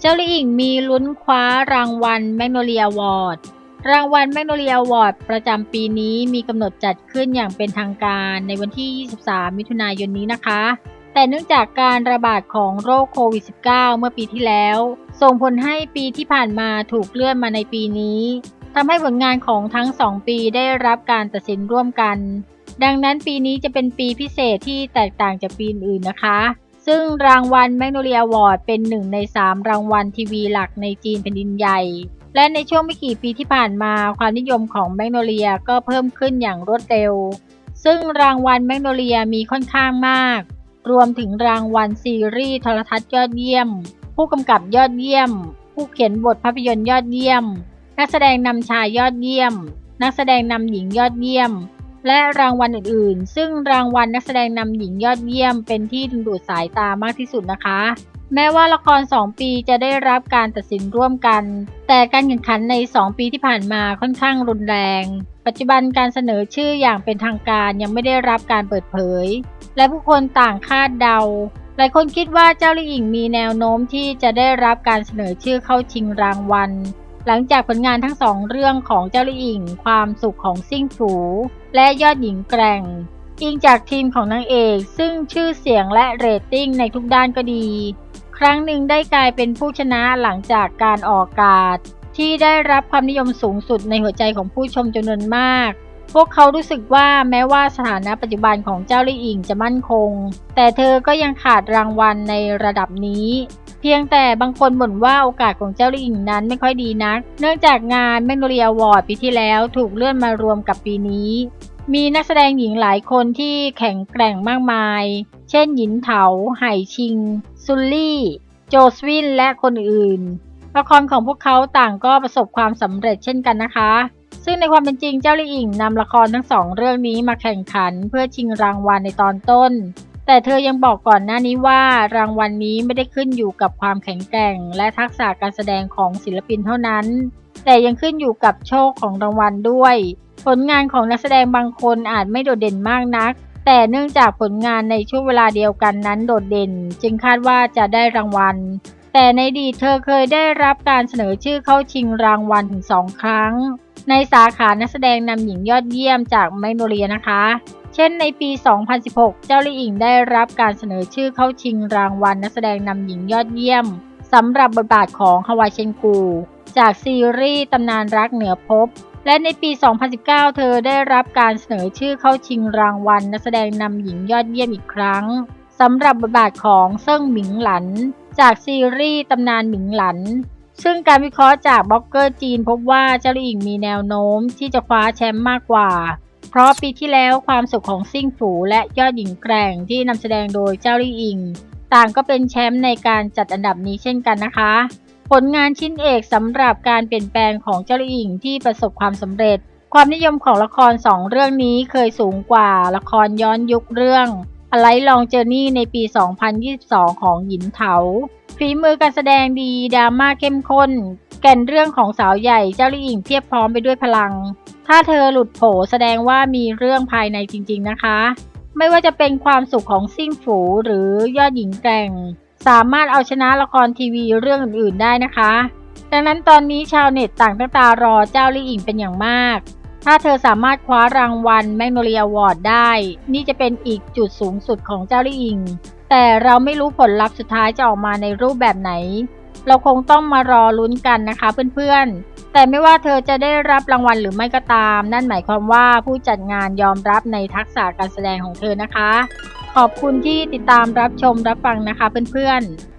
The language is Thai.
เจ้าลี่อิงมีลุ้นคว้ารางวัลแมกโนเลียวอร์ดรางวัลแมกโนเลียวอร์ดประจำปีนี้มีกำหนดจัดขึ้นอย่างเป็นทางการในวันที่ 23 มิถุนายนนี้นะคะ แต่เนื่องจากการระบาดของโรคโควิด -19 เมื่อปีที่แล้ว ส่งผลให้ปีที่ผ่านมาถูกเลื่อนมาในปีนี้ ทำให้ผลงานของทั้ง 2 ปีได้รับการตัดสินร่วมกัน ดังนั้นปีนี้จะเป็นปีพิเศษที่แตกต่างจากปีอื่นนะคะ ซึ่งรางวัลแมกโนเลีย w อร์ดเป็นหนึ่งใน 3 รางวัลทีวีหลักในจีนแผ่นดินใหญ่ และในช่วงไม่กี่ปีที่ผ่านมาความนิยมของแมกโนเลียก็เพิ่มขึ้นอย่างรวดเร็ว ซึ่งรางวัลแมกโนเลียมีค่อนข้างมาก รวมถึงรางวัลซีรีส์โทรทัศน์ยอดเยี่ยม ผู้กำกับยอดเยี่ยม ผู้เขียนบทภาพยนตร์ยอดเยี่ยม นักแสดงนำชายยอดเยี่ยม นักแสดงนำหญิงยอดเยี่ยม และรางวัลอื่น ๆ ซึ่งรางวัลนักแสดงนำหญิงยอดเยี่ยม เป็นที่ดึงดูดสายตามากที่สุดนะคะ แม้ว่าละคร 2 ปีจะได้รับการตัดสินร่วมกัน แต่การแข่งขันใน 2 ปีที่ผ่านมาค่อนข้างรุนแรง ปัจจุบันการเสนอชื่ออย่างเป็นทางการยังไม่ได้รับการเปิดเผย และผู้คนต่างคาดเดาหลายคนคิดว่าเจ้าลี่อิงมีแนวโน้มที่จะได้รับการเสนอชื่อเข้าชิงรางวัล หลังจากผลงานทั้งสองเรื่องของเจ้าลี่อิงความสุขของซิ่งฝูและยอดหญิงแกร่ง อิงจากทีมของนางเอกซึ่งชื่อเสียงและเรตติ้งในทุกด้านก็ดี ครั้งหนึ่งได้กลายเป็นผู้ชนะหลังจากการออกอากาศ ที่ได้รับความนิยมสูงสุดในหัวใจของผู้ชมจำนวนมาก พวกเขารู้สึกว่าแม้ว่าสถานะปัจจุบันของเจ้าลี่อิงจะมั่นคง แต่เธอก็ยังขาดรางวัลในระดับนี้ เพียงแต่บางคนบ่นว่าโอกาสของเจ้าลิงนั้นไม่ค่อยดีนัก เนื่องจากงานแมกโนเลียวอร์ดปีที่แล้วถูกเลื่อนมารวมกับปีนี้ มีนักแสดงหญิงหลายคนที่แข็งแกร่งมากมาย เช่นหยินเถา ไห่ชิง ซุลลี่ โจสวิน และคนอื่นละครของพวกเขาต่างก็ประสบความสำเร็จเช่นกันนะคะ ซึ่งในความเป็นจริงเจ้าลี่อิงนำละครทั้งสองเรื่องนี้มาแข่งขันเพื่อชิงรางวัลในตอนต้น แต่เธอยังบอกก่อนหน้านี้ว่ารางวัลนนี้ไม่ได้ขึ้นอยู่กับความแข็งแกร่ง และทักษะการแสดงของศิลปินเท่านั้น แต่ยังขึ้นอยู่กับโชคของรางวัลด้วย ผลงานของนักแสดงบางคนอาจไม่โดดเด่นมากนัก แต่เนื่องจากผลงานในช่วงเวลาเดียวกันนั้นโดดเด่น จึงคาดว่าจะได้รางวัล แต่ในดีเธอเคยได้รับการเสนอชื่อเข้าชิงรางวัลถึงสองครั้ง ในสาขานักแสดงนำหญิงยอดเยี่ยมจากแมโนเลียนะคะ เช่นในปี 2016 เจ้าลี่อิงได้รับการเสนอชื่อเข้าชิงรางวัลนักแสดงนำหญิงยอดเยี่ยมสำหรับบทบาทของฮาวายเชนกู จากซีรีส์ตำนานรักเหนือภพและในปี 2019 เธอได้รับการเสนอชื่อเข้าชิงรางวัลนักแสดงนำหญิงยอดเยี่ยมอีกครั้งสำหรับบทบาทของเซิ่งหมิงหลัน จากซีรีส์ตำนานหมิงหลัน ซึ่งการวิเคราะห์จากบล็อกเกอร์จีนพบว่าเจ้าหลิงมีแนวโน้มที่จะคว้าแชมป์มากกว่า ราะปีที่แล้วความสุขของซิ่งฝูและยอดหญิงแกร่งที่นำแสดงโดยเจ้าลี่อิง ต่างก็เป็นแชมป์ในการจัดอันดับนี้เช่นกันนะคะ ผลงานชิ้นเอกสำหรับการเปลี่ยนแปลงของเจ้าลี่อิงที่ประสบความสำเร็จ ความนิยมของละครสองเรื่องนี้เคยสูงกว่าละครย้อนยุคเรื่อง A Light Long Journey ในปี 2022 ของหยินเถาฝีมือการแสดงดีดราม่าเข้มข้น ก่นเรื่องของสาวใหญ่เจ้าลี่อิงเทียบพร้อมไปด้วยพลัง ถ้าเธอหลุดโผแสดงว่ามีเรื่องภายในจริงๆนะคะ ไม่ว่าจะเป็นความสุขของซิ่งฝูหรือยอดหญิงแกร่ง สามารถเอาชนะละครทีวีเรื่องอื่นๆได้นะคะ ดังนั้นตอนนี้ชาวเน็ตต่างตั้งตารอเจ้าลี่อิงเป็นอย่างมาก ถ้าเธอสามารถคว้ารางวัลแมกโนเลียวอร์ดได้ นี่จะเป็นอีกจุดสูงสุดของเจ้าลี่อิงแต่เราไม่รู้ผลลัพธ์สุดท้ายจะออกมาในรูปแบบไหน เราคงต้องมารอลุ้นกันนะคะเพื่อนๆ แต่ไม่ว่าเธอจะได้รับรางวัลหรือไม่ก็ตาม นั่นหมายความว่าผู้จัดงานยอมรับในทักษะการแสดงของเธอนะคะ ขอบคุณที่ติดตามรับชมรับฟังนะคะเพื่อนๆ